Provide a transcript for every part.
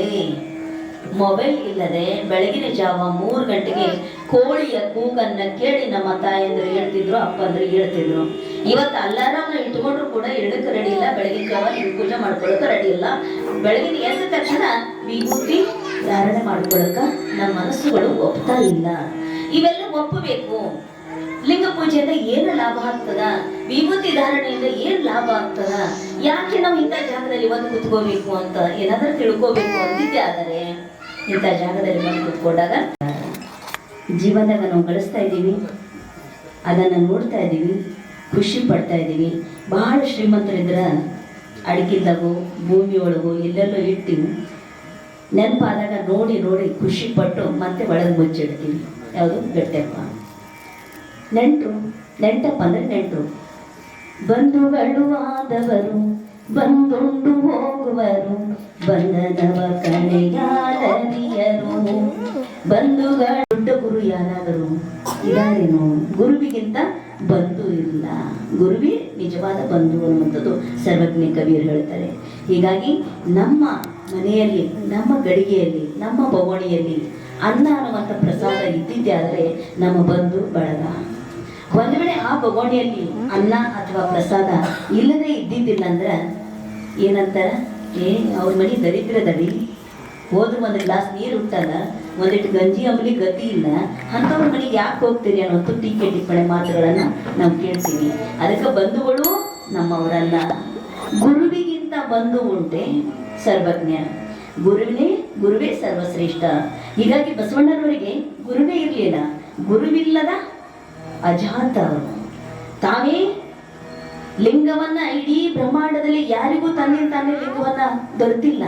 ಇಲ್ಲದೆ, ಮೊಬೈಲ್ ಇಲ್ಲದೆ ಬೆಳಗಿನ ಜಾವ ಮೂರು ಗಂಟೆಗೆ ಕೋಳಿಯ ಕೂಗನ್ನ ಕೇಳಿ ನಮ್ಮ ತಾಯಂದ್ರು ಹೇಳ್ತಿದ್ರು ಅಪ್ಪಂದ್ರು ಹೇಳ್ತಿದ್ರು. ಇವತ್ತು ಅಲಾರಾಮ್ನ ಇಟ್ಕೊಂಡ್ರು ಕೂಡ ಎಡಕ್ಕೆ ರೆಡಿ ಇಲ್ಲ, ಬೆಳಗಿನ ಜಾವ ಪೂಜೆ ಮಾಡ್ಕೊಳಕ್ಕೆ ರೆಡಿ ಇಲ್ಲ. ಬೆಳಗಿನ ಎದ್ದ ತಕ್ಷಣ ವಿಭೂತಿ ಧಾರಣೆ ಮಾಡ್ಕೊಳಕ ನಮ್ಮ ಮನಸ್ಸುಗಳು ಒಪ್ತಾ ಇಲ್ಲ. ಇವೆಲ್ಲ ಒಪ್ಪಬೇಕು. ಲಿಂಗ ಪೂಜೆಯಿಂದ ಏನು ಲಾಭ ಆಗ್ತದ? ವಿಭೂತಿ ಧಾರಣೆಯಿಂದ ಏನ್ ಲಾಭ ಆಗ್ತದ? ಯಾಕೆ ನಾವು ಇಂಥ ಜಾಗದಲ್ಲಿ ಬಂದು ಕುತ್ಕೋಬೇಕು ಅಂತ ಏನಾದ್ರೂ ತಿಳ್ಕೋಬೇಕು ಅಂತಿದ್ದೆ ಆದರೆ ಇಂಥ ಜಾಗದಲ್ಲಿ ಬಂದು ಕುತ್ಕೊಂಡಾಗ ಜೀವನದಾಗ ನಾವು ಗಳಿಸ್ತಾ ಇದ್ದೀವಿ, ಅದನ್ನು ನೋಡ್ತಾ ಇದ್ದೀವಿ, ಖುಷಿ ಪಡ್ತಾ ಇದ್ದೀವಿ. ಬಹಳ ಶ್ರೀಮಂತರಿದ್ರ ಅಡಗಿದ್ದಾಗು ಭೂಮಿ ಎಲ್ಲೆಲ್ಲೋ ಇಟ್ಟಿವಿ ನೆನಪಾದಾಗ ನೋಡಿ ನೋಡಿ ಖುಷಿ ಪಟ್ಟು ಮತ್ತೆ ಒಳಗೆ ಮುಚ್ಚಿಡ್ತೀವಿ. ಯಾವುದು ಗಟ್ಟೆಪ್ಪ? ನೆಂಟರು, ನೆಂಟಪ್ಪ ಅಂದ್ರೆ ನೆಂಟರು. ಬಂಧುಗಳು ಆದವರು ಬಂದುಂಡು ಹೋಗುವರು ಬಂಧನವ ಕಳೆಯಾದರಿಯರು ಬಂಧುಗಳ ದೊಡ್ಡ ಗುರು ಯಾರಾದರೂ ಇದಾರೇನು ಗುರುವಿಗಿಂತ ಬಂಧು ಇಲ್ಲ. ಗುರುವಿ ನಿಜವಾದ ಬಂಧು ಅನ್ನುವಂಥದ್ದು ಸರ್ವಜ್ಞ ಕವಿಯರು ಹೇಳ್ತಾರೆ. ಹೀಗಾಗಿ ನಮ್ಮ ಮನೆಯಲ್ಲಿ, ನಮ್ಮ ಗಡಿಗೆಯಲ್ಲಿ, ನಮ್ಮ ಬವಣಿಯಲ್ಲಿ ಅನ್ನ ಅನ್ನುವಂಥ ಪ್ರಸಾದ ಇದ್ದಿದ್ದೇ ಆದರೆ ನಮ್ಮ ಬಂಧು ಬಳಗ. ಒಂದು ವೇಳೆ ಆ ಬಗೋಣಿಯಲ್ಲಿ ಅನ್ನ ಅಥವಾ ಪ್ರಸಾದ ಇಲ್ಲದೆ ಇದ್ದಿದ್ದಿಲ್ಲ ಅಂದ್ರ ಏನಂತಾರ? ಏ, ಅವ್ರ ಮನೆ ದರಿದ್ರದಡಿ. ಹೋದ್ರು ಒಂದು ಗ್ಲಾಸ್ ನೀರು ಉಂಟಲ್ಲ ಒಂದಿಟ್ಟು ಗಂಜಿ ಅಂಬಲಿ ಗತಿ ಇಲ್ಲ. ಅಂಥವ್ರ ಮನೆಗೆ ಯಾಕೆ ಹೋಗ್ತೀರಿ ಅನ್ನೋದು ಟೀಕೆ ಟಿಪ್ಪಣೆ ಮಾತುಗಳನ್ನ ನಾವು ಕೇಳ್ತೀವಿ. ಅದಕ್ಕೆ ಬಂಧುಗಳು ನಮ್ಮವರಲ್ಲ. ಗುರುವಿಗಿಂತ ಬಂಧು ಉಂಟೆ ಸರ್ವಜ್ಞ. ಗುರುವಿನೇ ಗುರುವೇ ಸರ್ವಶ್ರೇಷ್ಠ. ಹೀಗಾಗಿ ಬಸವಣ್ಣನವರಿಗೆ ಗುರುವೇ ಇರಲಿಲ್ಲ. ಗುರುವಿಲ್ಲದ ಅಜಾತ ತಾವೇ ಲಿಂಗವನ್ನ ಇಡೀ ಬ್ರಹ್ಮಾಂಡದಲ್ಲಿ ಯಾರಿಗೂ ತನ್ನಿಂದ ತಾನೇ ಲಿಂಗವನ್ನ ದೊರೆತಿಲ್ಲ.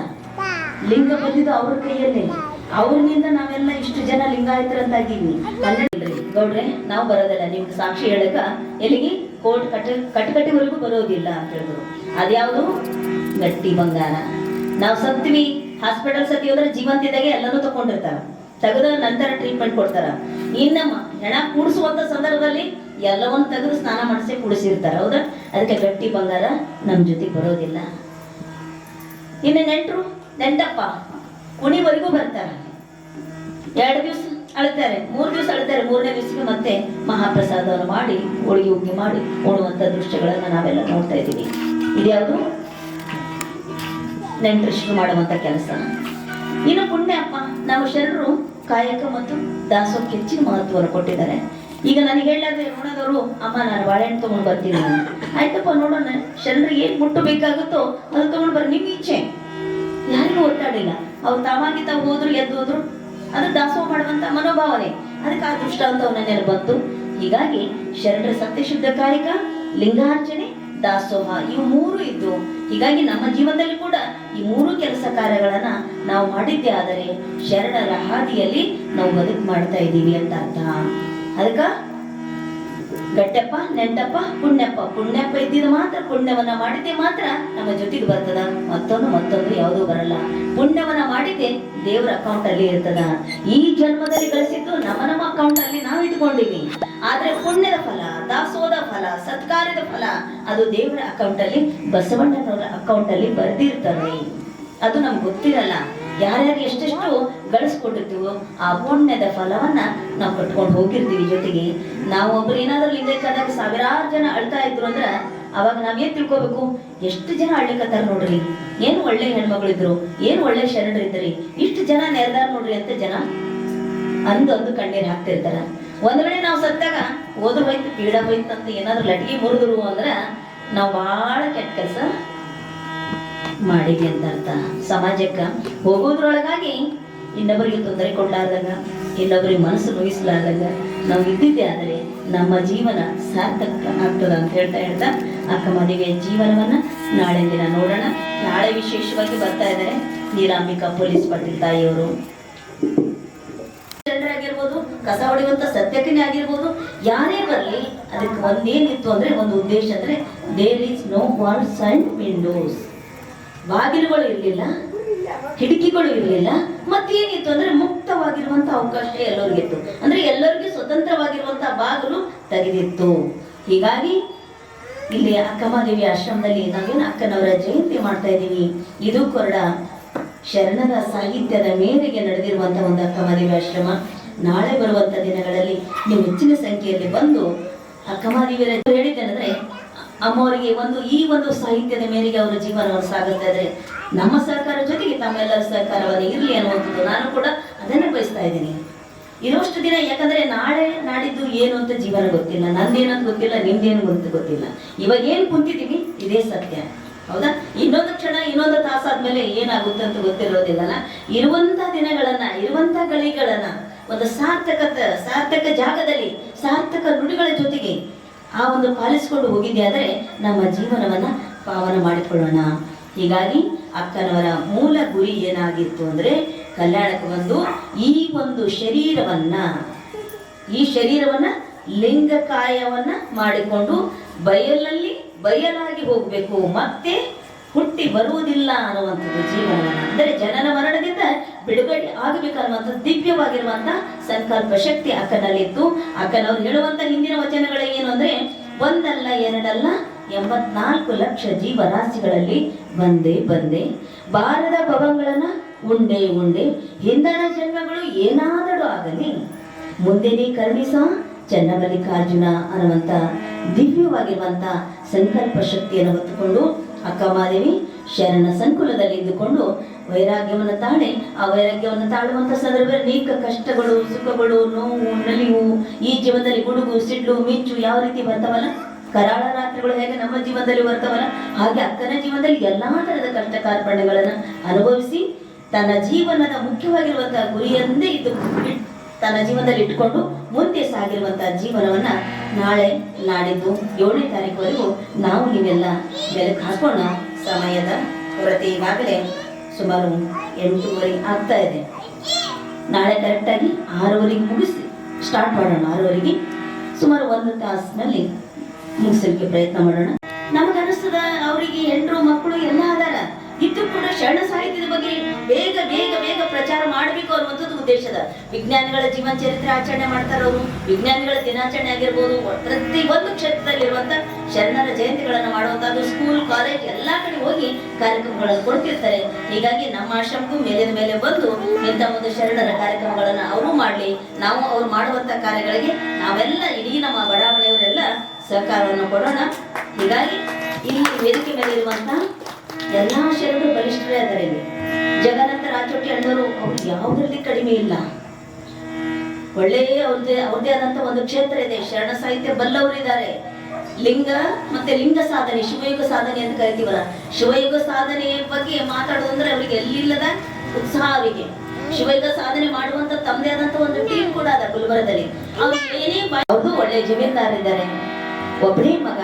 ಲಿಂಗ ಬಂದಿದ್ದು ಅವ್ರ ಕೈಯಲ್ಲೇ. ಅವ್ರನಿಂದ ನಾವೆಲ್ಲ ಇಷ್ಟು ಜನ ಲಿಂಗಾಯತರಂತಾಗಿವಿ ಕನ್ನಡಲ್ರಿ ಗೌಡ್ರೆ, ನಾವು ಬರೋದಿಲ್ಲ ನಿಮ್ಗೆ ಸಾಕ್ಷಿ ಹೇಳಕ. ಎಲ್ಲಿಗೆ? ಕೋರ್ಟ್ ಕಟ್ಟ ಕಟ್ಟಕಟ್ಟಿವರೆಗೂ ಬರೋದಿಲ್ಲ ಅಂತ ಹೇಳಿದ್ರು ಅದ್ಯಾವುದು? ಗಟ್ಟಿ ಬಂಗಾರ. ನಾವು ಸತ್ವಿ ಹಾಸ್ಪಿಟಲ್ ಸತ್ತಿ ಹೋದ್ರೆ ಜೀವಂತಿದ್ದಾಗೆ ಎಲ್ಲನೂ ತಗೊಂಡಿರ್ತಾರ ತೆಗೆದ ನಂತರ ಟ್ರೀಟ್ಮೆಂಟ್ ಕೊಡ್ತಾರ. ಇನ್ನ ಹೆಣ ಕೂಡಿಸುವಂತ ಸಂದರ್ಭದಲ್ಲಿ ಎಲ್ಲವನ್ನು ತೆಗೆದು ಸ್ನಾನ ಮಾಡಿಸಿ ಕೂಡಿಸಿರ್ತಾರ, ಹೌದಾ? ಅದಕ್ಕೆ ಗಟ್ಟಿ ಬಂಗಾರ ನಮ್ಮ ಜೊತೆ ಬರೋದಿಲ್ಲ. ಇನ್ನು ನೆಂಟರು, ನೆಂಟಪ್ಪ, ಕುಣಿವರೆಗೂ ಬರ್ತಾರೆ. ಎರಡು ದಿವಸ ಅಳ್ತಾರೆ, ಮೂರು ದಿವಸ ಅಳ್ತಾರೆ, ಮೂರನೇ ದಿವಸಕ್ಕೆ ಮತ್ತೆ ಮಹಾಪ್ರಸಾದವನ್ನು ಮಾಡಿ, ಹೋಳಿಗೆ ಉಗ್ಗಿ ಮಾಡಿ ಓಡುವಂತ ದೃಶ್ಯಗಳನ್ನ ನಾವೆಲ್ಲ ನೋಡ್ತಾ ಇದ್ದೀವಿ. ಇದ್ಯಾವುದು? ನೆಂಟರಿಷ್ಟು ಮಾಡುವಂತ ಕೆಲಸ. ಇನ್ನು ಪುಣ್ಯ ಅಪ್ಪ ನಾವು ಶರಣರು ಕಾಯಕ ಮತ್ತು ದಾಸೋಹಕ್ಕೆ ಹೆಚ್ಚಿನ ಮಹತ್ವವನ್ನು ಕೊಟ್ಟಿದ್ದಾರೆ. ಈಗ ನನಗೆ ಹೇಳಿದ್ರೆ ನೋಡೋದವರು ಅಮ್ಮ, ನಾನು ಬಾಳೆಹಣ್ಣು ತಗೊಂಡು ಬರ್ತೀನಿ. ಆಯ್ತಪ್ಪ, ನೋಡೋಣ. ಶರಣರಿಗೆ ಏನ್ ಮುಟ್ಟಬೇಕಾಗುತ್ತೋ ಅದು ತಗೊಂಡು ಬರ್ರಿ ನಿಮ್ಮ ಇಚ್ಛೆ. ಯಾರಿಗೂ ಒತ್ತಾಡಿಲ್ಲ ಅವ್ರು ತಾವಾಗಿ ತಾವು ಹೋದ್ರು, ಎದ್ದು ಹೋದ್ರು. ಅದು ದಾಸೋಹ ಮಾಡುವಂತ ಮನೋಭಾವನೆ. ಅದಕ್ಕೆ ಆ ದೃಷ್ಟಾಂತವನ್ನ ನೆನಪು ಬಂತು. ಹೀಗಾಗಿ ಶರಣರ ಸತ್ಯಶುದ್ಧ ಕಾಯಕ, ಲಿಂಗಾರ್ಚನೆ, ದಾಸೋಹ, ಇವು ಮೂರು ಇದ್ದು ಹೀಗಾಗಿ ನಮ್ಮ ಜೀವನದಲ್ಲಿ ಕೂಡ ಈ ಮೂರು ಕೆಲಸ ಕಾರ್ಯಗಳನ್ನ ನಾವು ಮಾಡಿದ್ದೆ ಆದರೆ ಶರಣರ ಹಾದಿಯಲ್ಲಿ ನಾವು ಬದುಕು ಮಾಡ್ತಾ ಇದ್ದೀವಿ ಅಂತ ಅರ್ಥ. ಅದಕ್ಕ ಗಟ್ಟಪ್ಪ, ನೆಂಟಪ್ಪ, ಪುಣ್ಯಪ್ಪ. ಪುಣ್ಯಪ್ಪ ಇದ್ದಿದ್ದು ಮಾತ್ರ, ಪುಣ್ಯವನ್ನ ಮಾಡಿದ್ದೆ ಮಾತ್ರ ನಮ್ಮ ಜೊತೆಗೆ ಬರ್ತದ. ಮತ್ತೊಂದು ಮತ್ತೊಂದು ಯಾವುದೂ ಬರಲ್ಲ. ಪುಣ್ಯವನ್ನ ಮಾಡಿದ್ದೆ ದೇವರ ಅಕೌಂಟ್ ಅಲ್ಲಿ ಇರ್ತದ. ಈ ಜನ್ಮದಲ್ಲಿ ಗಳಿಸಿದ್ದು ನಮ್ಮ ನಮ್ಮ ಅಕೌಂಟ್ ಅಲ್ಲಿ ನಾವು ಇಟ್ಕೊಂಡಿವಿ. ಆದ್ರೆ ಪುಣ್ಯದ ಫಲ ದಾಸೋದ ಫಲ ಸತ್ಕಾರದ ಫಲ, ಅದು ದೇವರ ಅಕೌಂಟ್ ಅಲ್ಲಿ, ಬಸವಣ್ಣನವರ ಅಕೌಂಟ್ ಅಲ್ಲಿ ಬರ್ದಿರ್ತಾರೆ ಅದು ನಮ್ಗೆ ಗೊತ್ತಿರಲ್ಲ. ಯಾರ್ಯಾರು ಎಷ್ಟೆಷ್ಟು ಗಳಿಸ್ಕೊಂಡಿರ್ತೀವೋ ಆ ಪುಣ್ಯದ ಫಲವನ್ನ ನಾವು ಕಟ್ಕೊಂಡು ಹೋಗಿರ್ತೀವಿ ಜೊತೆಗೆ. ನಾವು ಒಬ್ರು ಏನಾದ್ರೂ ಇಲ್ಲಬೇಕಾದಾಗ ಸಾವಿರಾರು ಜನ ಅಳ್ತಾ ಇದ್ರು ಅಂದ್ರ ಅವಾಗ ನಾವೇನ್ ತಿಳ್ಕೊಬೇಕು? ಎಷ್ಟು ಜನ ಅಳ್ಲಿಕತ್ತಾರ ನೋಡ್ರಿ. ಏನು ಒಳ್ಳೆ ಹೆಣ್ಮಗಳಿದ್ರು, ಏನು ಒಳ್ಳೆ ಶರಣರಿದ್ರಿ. ಇಷ್ಟು ಜನ ನೆರೆದಾರ ನೋಡ್ರಿ ಅಂತ ಜನ ಅಂದು ಅಂದು ಕಣ್ಣೀರ್ ಹಾಕ್ತಿರ್ತಾರ. ಒಂದ್ ವೇಳೆ ನಾವು ಸತ್ತಾಗ ಓದ್ರ ಹೋಯ್ತು, ಪೀಡ ಹೋಯ್ತು ಅಂತ ಏನಾದ್ರು ಲಟ್ಗಿ ಮುರಿದ್ರು ಅಂದ್ರ ನಾವು ಬಹಳ ಕೆಟ್ಟ ಕೆಲಸ ಮಾಡಿದ್ವಿ ಅಂತ ಅರ್ಥ ಸಮಾಜಕ್ಕೆ ಹೋಗೋದ್ರೊಳಗಾಗಿ ಇನ್ನೊಬ್ಬರಿಗೆ ತೊಂದರೆ ಕೊಡ್ಲಾರ್ದಾಗ, ಇನ್ನೊಬ್ಬರಿಗೆ ಮನಸ್ಸು ನೋಯಿಸ್ಲಾರ್ದಾಗ ನಾವು ಇದ್ದಿದ್ದೆ ಆದರೆ ನಮ್ಮ ಜೀವನ ಸಾರ್ಥಕ ಆಗ್ತದ ಅಂತ ಹೇಳ್ತಾ ಹೇಳ್ತಾ ಅಕ್ಕ ಮದುವೆ ಜೀವನವನ್ನ ನಾಳೆ ದಿನ ನೋಡೋಣ. ನಾಳೆ ವಿಶೇಷವಾಗಿ ಬರ್ತಾ ಇದ್ದಾರೆ ನೀರಾಂಬಿಕಾ ಪೊಲೀಸ್ ಪಾಟೀಲ್ ತಾಯಿಯವರು. ಆಗಿರ್ಬೋದು ಕಸ ಹೊಡೆಯುವಂತ ಸತ್ಯಕ್ಕೆ ಆಗಿರ್ಬೋದು, ಯಾರೇ ಬರಲಿ ಅದಕ್ಕೆ ಒಂದೇನಿತ್ತು ಅಂದ್ರೆ, ಒಂದು ಉದ್ದೇಶ ಅಂದ್ರೆ there is no walls and windows ಬಾಗಿಲುಗಳು ಇರಲಿಲ್ಲ, ಕಿಟಕಿಗಳು ಇರಲಿಲ್ಲ, ಮತ್ತೇನಿತ್ತು ಅಂದ್ರೆ ಮುಕ್ತವಾಗಿರುವಂತ ಅವಕಾಶ ಎಲ್ಲರಿಗಿತ್ತು. ಅಂದ್ರೆ ಎಲ್ಲರಿಗೂ ಸ್ವತಂತ್ರವಾಗಿರುವಂತ ಬಾಗಿಲು ತೆಗೆದಿತ್ತು. ಹೀಗಾಗಿ ಇಲ್ಲಿ ಅಕ್ಕಮಹಾದೇವಿ ಆಶ್ರಮದಲ್ಲಿ ನಾವೇನು ಅಕ್ಕನವರ ಜಯಂತಿ ಮಾಡ್ತಾ ಇದ್ದೀವಿ. ಇದು ಕೊರಡ ಶರಣರ ಸಾಹಿತ್ಯದ ಮೇರೆಗೆ ನಡೆದಿರುವಂತಹ ಒಂದು ಅಕ್ಕಮಹಾದೇವಿ ಆಶ್ರಮ. ನಾಳೆ ಬರುವಂತ ದಿನಗಳಲ್ಲಿ ನೀವು ಹೆಚ್ಚಿನ ಸಂಖ್ಯೆಯಲ್ಲಿ ಬಂದು ಅಕ್ಕಮಹಾದೇವಿಯರ ಹೇಳಿದ್ದೇನೆಂದ್ರೆ ಅಮ್ಮವರಿಗೆ ಒಂದು ಈ ಒಂದು ಸಾಹಿತ್ಯದ ಮೇರೆಗೆ ಅವರ ಜೀವನ ಸಾಗುತ್ತೆ ನಮ್ಮ ಸಹಕಾರ ಜೊತೆಗೆ ತಮ್ಮೆಲ್ಲರ ಸಹಕಾರವನ್ನು ಇರಲಿ ಅನ್ನುವಂಥದ್ದು ನಾನು ಕೂಡ ಅದನ್ನೇ ಬಯಸ್ತಾ ಇದ್ದೀನಿ. ಇರೋಷ್ಟು ದಿನ ಯಾಕಂದ್ರೆ ನಾಳೆ ನಾಡಿದ್ದು ಏನು ಅಂತ ಜೀವನ ಗೊತ್ತಿಲ್ಲ, ನಂದೇನಂತ ಗೊತ್ತಿಲ್ಲ, ನಿಂದೇನು ಅಂತ ಗೊತ್ತಿಲ್ಲ. ಇವಾಗ ಏನ್ ಕುಂತಿದ್ದೀವಿ, ಇದೇ ಸತ್ಯ. ಹೌದಾ? ಇನ್ನೊಂದು ಕ್ಷಣ, ಇನ್ನೊಂದು ತಾಸಾದ್ಮೇಲೆ ಏನಾಗುತ್ತೆ ಅಂತ ಗೊತ್ತಿರೋದಿಲ್ಲಲ್ಲ? ಇರುವಂತ ದಿನಗಳನ್ನ, ಇರುವಂತ ಗಳಿಗಳನ್ನ ಒಂದು ಸಾರ್ಥಕತ, ಸಾರ್ಥಕ ಜಾಗದಲ್ಲಿ, ಸಾರ್ಥಕ ನುಡಿಗಳ ಜೊತೆಗೆ ಆ ಒಂದು ಪಾಲಿಸಿಕೊಂಡು ಹೋಗಿದ್ದೆ ಆದರೆ ನಮ್ಮ ಜೀವನವನ್ನ ಪಾವನ ಮಾಡಿಕೊಳ್ಳೋಣ. ಹೀಗಾಗಿ ಅಕ್ಕನವರ ಮೂಲ ಗುರಿ ಏನಾಗಿತ್ತು ಅಂದ್ರೆ ಕಲ್ಯಾಣಕ್ಕೆ ಬಂದು ಈ ಒಂದು ಶರೀರವನ್ನ, ಈ ಶರೀರವನ್ನ ಲಿಂಗಕಾಯವನ್ನ ಮಾಡಿಕೊಂಡು ಬಯಲಲ್ಲಿ ಬಯಲಾಗಿ ಹೋಗ್ಬೇಕು, ಮತ್ತೆ ಹುಟ್ಟಿ ಬರುವುದಿಲ್ಲ ಅನ್ನುವಂಥದ್ದು ಜೀವನ ಅಂದರೆ ಜನನ ಮರಣದಿಂದ ಬಿಡುಗಡೆ ಆಗಬೇಕನ್ನುವಂಥದ್ದು ದಿವ್ಯವಾಗಿರುವಂತ ಸಂಕಲ್ಪ ಶಕ್ತಿ ಅಕ್ಕನಲ್ಲಿತ್ತು. ಅಕ್ಕನವ್ರು ಹೇಳುವಂತ ಹಿಂದಿನ ವಚನಗಳ ಏನು ಅಂದ್ರೆ, ಒಂದಲ್ಲ ಎರಡಲ್ಲ ಎಂಬತ್ನಾಲ್ಕು ಲಕ್ಷ ಜೀವರಾಶಿಗಳಲ್ಲಿ ಬಂದೆ ಬಂದೆ, ಬಾರದ ಭವಂಗಳನ್ನ ಉಂಡೆ ಉಂಡೆ ಹಿಂದನ ಜನ್ಮಗಳು ಏನಾದರೂ ಆಗಲಿ ಮುಂದೆ ನೀ ಕರುಣಿಸ ಚನ್ನಮಲ್ಲಿಕಾರ್ಜುನ ಅನ್ನುವಂತ ದಿವ್ಯವಾಗಿರುವಂತ ಸಂಕಲ್ಪ ಶಕ್ತಿಯನ್ನು ಹೊತ್ತುಕೊಂಡು ಅಕ್ಕಮಾದೇವಿ ಶರಣ ಸಂಕುಲದಲ್ಲಿ ಇದ್ದುಕೊಂಡು ವೈರಾಗ್ಯವನ್ನು ತಾಳಿ, ಆ ವೈರಾಗ್ಯವನ್ನು ತಾಳುವಂತ ಸಂದರ್ಭದಲ್ಲಿ ಅನೇಕ ಕಷ್ಟಗಳು, ಸುಖಗಳು, ನೋವು, ನಲಿವು, ಈ ಜೀವನದಲ್ಲಿ ಗುಡುಗು, ಸಿಡ್ಲು, ಮಿಂಚು ಯಾವ ರೀತಿ ಬರ್ತಾವಲ್ಲ? ಕರಾಳ ರಾತ್ರಿಗಳು ಹೇಗೆ ನಮ್ಮ ಜೀವನದಲ್ಲಿ ಬರ್ತವಲ್ಲ? ಹಾಗೆ ಅಕ್ಕನ ಜೀವನದಲ್ಲಿ ಎಲ್ಲಾ ತರದ ಕಷ್ಟ ಕಾರ್ಪಣ್ಯಗಳನ್ನ ಅನುಭವಿಸಿ ತನ್ನ ಜೀವನದ ಮುಖ್ಯವಾಗಿರುವಂತಹ ಗುರಿಯಂದೇ ಇದ್ದು ತನ್ನ ಜೀವನದಲ್ಲಿ ಇಟ್ಕೊಂಡು ಮುಂದೆ ಸಾಗಿರುವಂತಹ ಜೀವನವನ್ನ ನಾಳೆ ನಾಡಿದ್ದು ಏಳನೇ ತಾರೀಕುವರೆಗೂ ನಾವು ನೀವೆಲ್ಲ ಬೆಲೆ ಹಾಕೋಣ. ಸಮಯದ ಕೊರತೆ ಈಗಾಗಲೇ ಸುಮಾರು ಎಂಟೂವರೆ ಆಗ್ತಾ ಇದೆ. ನಾಳೆ ಕರೆಕ್ಟಾಗಿ ಆರೂವರೆಗೆ ಮುಗಿಸಿ ಸ್ಟಾರ್ಟ್ ಮಾಡೋಣ ಆರೂವರೆಗೆ. ಸುಮಾರು ಒಂದು ತಾಸಿನಲ್ಲಿ ಮುಗಿಸಲಿಕ್ಕೆ ಪ್ರಯತ್ನ ಮಾಡೋಣ. ನಮಗನಿಸ್ತದ ಅವರಿಗೆ ಎಂಟರು ಮಕ್ಕಳು ಎಲ್ಲ ಅದಾರ ಇದ್ದು ಕೂಡ ಶರಣ ಸಾಹಿತ್ಯದ ಬಗ್ಗೆ ಬೇಗ ಬೇಗ ಬೇಗ ಪ್ರಚಾರ ಮಾಡಬೇಕು ಅನ್ನುವಂಥದ್ದು ಉದ್ದೇಶದ. ವಿಜ್ಞಾನಿಗಳ ಜೀವನ ಚರಿತ್ರೆ ಆಚರಣೆ ಮಾಡ್ತಾರವರು ವಿಜ್ಞಾನಿಗಳ ದಿನಾಚರಣೆ ಆಗಿರ್ಬೋದು ಪ್ರತಿ ಒಂದು ಕ್ಷೇತ್ರದಲ್ಲಿರುವಂತ ಶರಣರ ಜಯಂತಿಗಳನ್ನು ಮಾಡುವಂತಹ ಸ್ಕೂಲ್ ಕಾಲೇಜ್ ಎಲ್ಲಾ ಕಡೆ ಹೋಗಿ ಕಾರ್ಯಕ್ರಮಗಳನ್ನು ಕೊಡ್ತಿರ್ತಾರೆ. ಹೀಗಾಗಿ ನಮ್ಮ ಆಶ್ರಮಕ್ಕೂ ಮೇಲಿನ ಮೇಲೆ ಬಂದು ಇಂಥ ಒಂದು ಶರಣರ ಕಾರ್ಯಕ್ರಮಗಳನ್ನು ಅವರು ಮಾಡ್ಲಿ. ನಾವು ಅವ್ರು ಮಾಡುವಂತ ಕಾರ್ಯಗಳಿಗೆ ನಾವೆಲ್ಲ ಇಡೀ ನಮ್ಮ ಬಡಾವಣೆಯವರೆಲ್ಲ ಸಹಕಾರವನ್ನು ಕೊಡೋಣ. ಹೀಗಾಗಿ ಇಲ್ಲಿ ವೇದಿಕೆ ಮೇಲೆ ಇರುವಂತ ಎಲ್ಲಾ ಶರಣರು ಬಲಿಷ್ಠರೇ ಆದರೆ ಜಗನ್ನಾಥ ರಾಜೋಟಿ ಅಣ್ಣವರು ಅವ್ರು ಯಾವುದರಲ್ಲಿ ಕಡಿಮೆ ಇಲ್ಲ. ಒಳ್ಳೆಯ ಅವ್ರದೇ ಅವ್ರದೇ ಆದಂತ ಒಂದು ಕ್ಷೇತ್ರ ಇದೆ. ಶರಣ ಸಾಹಿತ್ಯ ಬಲ್ಲವರಿದ್ದಾರೆ. ಲಿಂಗ ಮತ್ತೆ ಲಿಂಗ ಸಾಧನೆ, ಶಿವಯುಗ ಸಾಧನೆ ಅಂತ ಕರಿತೀವಲ್ಲ, ಶಿವಯುಗ ಸಾಧನೆ ಬಗ್ಗೆ ಮಾತಾಡೋದಂದ್ರೆ ಅವ್ರಿಗೆ ಎಲ್ಲಿಲ್ಲದ ಉತ್ಸಾಹ ಅವರಿಗೆ ಶಿವಯುಗ ಸಾಧನೆ ಮಾಡುವಂತ ತಮ್ಮದೇ ಆದಂತ ಒಂದು ಟೀಮ್ ಕೂಡ ಅದ ಗುಲ್ಬರ್ಗದಲ್ಲಿ. ಅವ್ರು ಏನೇ ಅವ್ರದ್ದು ಒಳ್ಳೆ ಜಮೀನ್ದಾರಿದ್ದಾರೆ ಒಬ್ಬನೇ ಮಗ.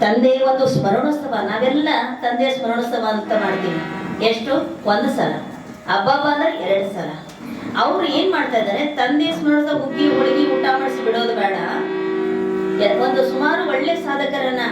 ತಂದೆ ಒಂದು ಸ್ಮರಣೋತ್ಸವ, ನಾವೆಲ್ಲ ತಂದೆ ಸ್ಮರಣೋತ್ಸವ ಅಂತ ಮಾಡ್ತೀವಿ. ಎಷ್ಟು? ಒಂದು ಸಲ. ಹಬ್ಬ ಬಂದ್ರೆ ಎರಡು ಸಲ. ಅವ್ರು ಏನ್ ಮಾಡ್ತಾ ಇದ್ದಾರೆ? ತಂದೆ ಸ್ಮರಣೋತ್ಸವ ಹುಗ್ಗಿ ಹುಡುಗಿ ಊಟ ಮಾಡಿಸಿ ಬಿಡೋದು ಬೇಡ. ಒಂದು ಸುಮಾರು ಒಳ್ಳೆ ಸಾಧಕರನ್ನ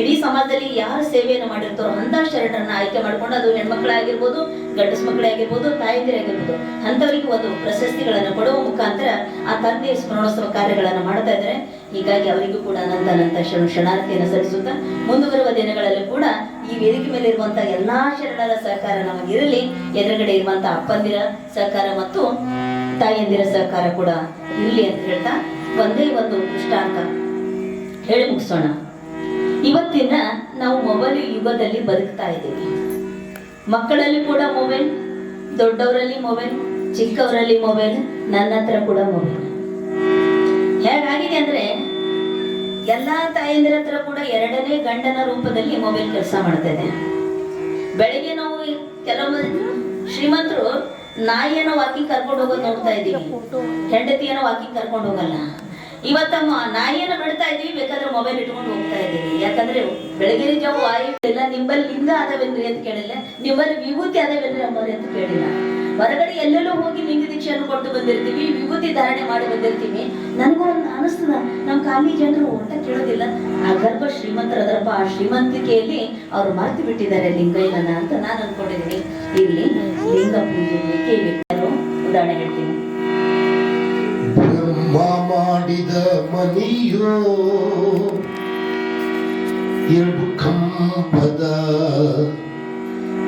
ಇಡೀ ಸಮಾಜದಲ್ಲಿ ಯಾರು ಸೇವೆಯನ್ನು ಮಾಡಿರ್ತಾರೋ ಅಂತ ಶರಣರನ್ನ ಆಯ್ಕೆ ಮಾಡ್ಕೊಂಡು ಅದು ಹೆಣ್ಮಕ್ಳಾಗಿರ್ಬೋದು, ಗಂಡಸ ಮಕ್ಕಳಾಗಿರ್ಬೋದು, ತಾಯಂದಿರಾಗಿರ್ಬೋದು ಅಂತವರಿಗೆ ಒಂದು ಪ್ರಶಸ್ತಿಗಳನ್ನು ಕೊಡುವ ಮುಖಾಂತರ ಆ ತಂದೆಯ ಸ್ಮರಣೋತ್ಸವ ಕಾರ್ಯಗಳನ್ನು ಮಾಡ್ತಾ ಇದ್ದಾರೆ. ಹೀಗಾಗಿ ಅವರಿಗೂ ಕೂಡ ಅನಂತ ಅನಂತ ಶರಣ ಶರಣಾರ್ಥಿಯನ್ನು ಸಲ್ಲಿಸುತ್ತಾ ಮುಂದುವರುವ ದಿನಗಳಲ್ಲಿ ಕೂಡ ಈ ವೇದಿಕೆ ಮೇಲೆ ಇರುವಂತಹ ಎಲ್ಲಾ ಶರಣರ ಸಹಕಾರ ನಮಗಿರಲಿ. ಎದುರುಗಡೆ ಇರುವಂತಹ ಅಪ್ಪಂದಿರ ಸಹಕಾರ ಮತ್ತು ತಾಯಂದಿರ ಸಹಕಾರ ಕೂಡ ಇರಲಿ ಅಂತ ಹೇಳ್ತಾ ಒಂದೇ ಒಂದು ದೃಷ್ಟಾಂತ ಹೇಳಿ ಮುಗಿಸೋಣ. ಇವತ್ತಿನ ನಾವು ಮೊಬೈಲ್ ಯುಗದಲ್ಲಿ ಬದುಕ್ತಾ ಇದ್ದೀವಿ. ಮಕ್ಕಳಲ್ಲಿ ಕೂಡ ಮೊಬೈಲ್, ದೊಡ್ಡವರಲ್ಲಿ ಮೊಬೈಲ್, ಚಿಕ್ಕವರಲ್ಲಿ ಮೊಬೈಲ್ ನನ್ನ ಹತ್ರ ಕೂಡ ಮೊಬೈಲ್. ಹೇಗಾಗಿದೆ ಅಂದ್ರೆ ಎಲ್ಲಾ ತಾಯಂದಿರ ಹತ್ರ ಕೂಡ ಎರಡನೇ ಗಂಡನ ರೂಪದಲ್ಲಿ ಮೊಬೈಲ್ ಕೆಲಸ ಮಾಡ್ತಾ ಇದೆ. ಬೆಳಿಗ್ಗೆ ನಾವು ಕೆಲವೊಂದು ಶ್ರೀಮಂತರು ನಾಯಿಯನ್ನು ವಾಕಿಂಗ್ ಕರ್ಕೊಂಡು ಹೋಗೋದು ನೋಡ್ತಾ ಇದೀವಿ ಹೆಂಡತಿಯನ್ನು ವಾಕಿಂಗ್ ಕರ್ಕೊಂಡು ಹೋಗಲ್ಲ. ಇವತ್ತ ಮ- ನಾಯಿಯನ್ನು ಬಿಡ್ತಾ ಇದೀವಿ ಬೇಕಾದ್ರೆ ಮೊಬೈಲ್ ಇಟ್ಕೊಂಡು ಹೋಗ್ತಾ ಇದೀವಿ ಯಾಕಂದ್ರೆ ಬೆಳಗಿನ ಜಾವ ಆಯು ಇಲ್ಲ ನಿಮ್ಮಲ್ಲಿ ಲಿಂಗ ಅದಾವೇನ್ರಿ ಅಂತ ಕೇಳಿಲ್ಲ. ನಿಮ್ಮಲ್ಲಿ ವಿಭೂತಿ ಅದಾವೇನ್ರಿ ಅಮ್ಮವ್ರಿ ಅಂತ ಕೇಳಿಲ್ಲ. ಹೊರಗಡೆ ಎಲ್ಲೆಲ್ಲೂ ಹೋಗಿ ಲಿಂಗ ದೀಕ್ಷೆಯನ್ನು ಕೊಟ್ಟು ಬಂದಿರ್ತೀವಿ, ವಿಭೂತಿ ಧಾರಣೆ ಮಾಡಿ ಬಂದಿರ್ತೀವಿ. ನನಗೂ ಖಾಲಿ ಜನರು ಅಂತ ಕೇಳೋದಿಲ್ಲ. ಆ ಗರ್ಭ ಶ್ರೀಮಂತರದಪ್ಪ ಆ ಶ್ರೀಮಂತಿಕೆಯಲ್ಲಿ ಅವ್ರು ಮರ್ತು ಬಿಟ್ಟಿದ್ದಾರೆ ಲಿಂಗಯ್ಯನನ್ನ ಅಂತ ನಾನು ಅನ್ಕೊಂಡಿದ್ದೀನಿ. ಇಲ್ಲಿ ಲಿಂಗ ಪೂಜೆ ಬೇಕೇ? ಉದಾಹರಣೆ ಹೇಳ್ತೀನಿ. ಬ್ರಹ್ಮ ಮಾಡಿದ ಮನೆಯೋ ಎರಡು ಕಂಬದ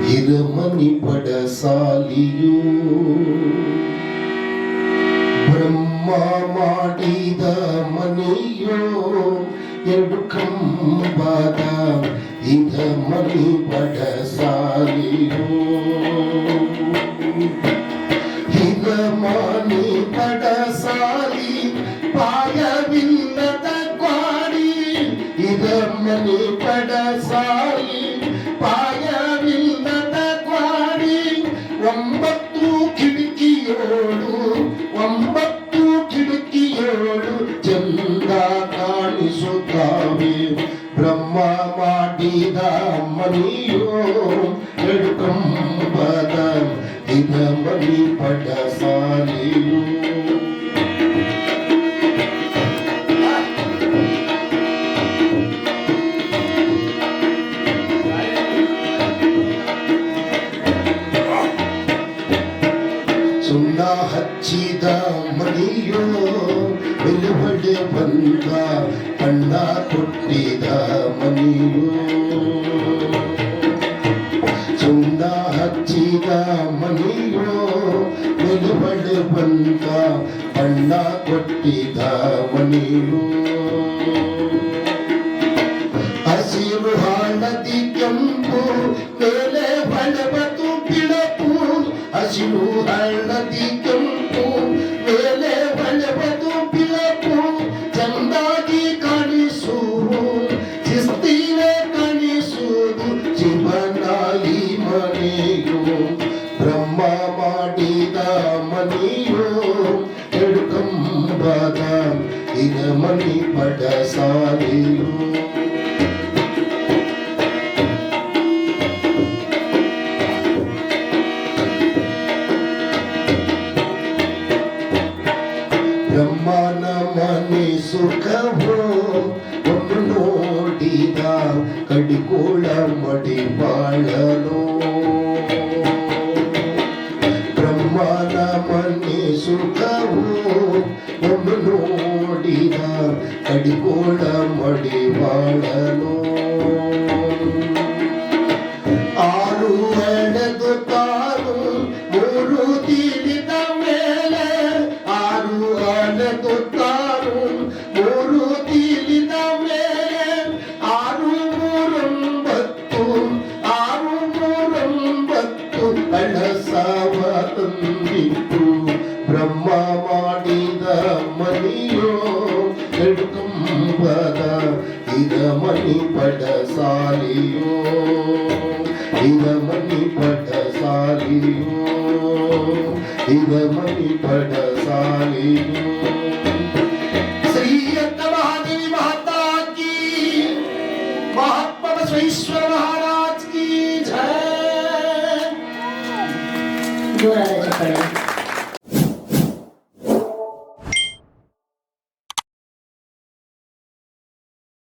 ಹಿರಮನಿ ಪಡಸಾಲಿಯೋ ಬ್ರಹ್ಮ ಮಾಡಿದ ಮನಿ ఎడుకం బాధ ఇదమని పడసాలియో. ఇదమని పడసాలి పాయవిన్నత క్వాడి ఇదమని పడసాలి ಬಂತ ಬಣ್ಣ ಕೊಟ್ಟಿದ ಮನೆಯು. ಹಸಿರು ಹಾನದಿ ಕೆಂಪು ಮೇಲೆ ಬಡಬತು ಬಿಳಪು ಹಸಿರು ಹಣ್ಣದಿ ஒன்று ஓடிதான் கடிக்கூட மடிவாழனோ ಸಾಲಿಗೂ ಇದ ಮಣಿ ಪಡ ಸಾಲಿಗೂ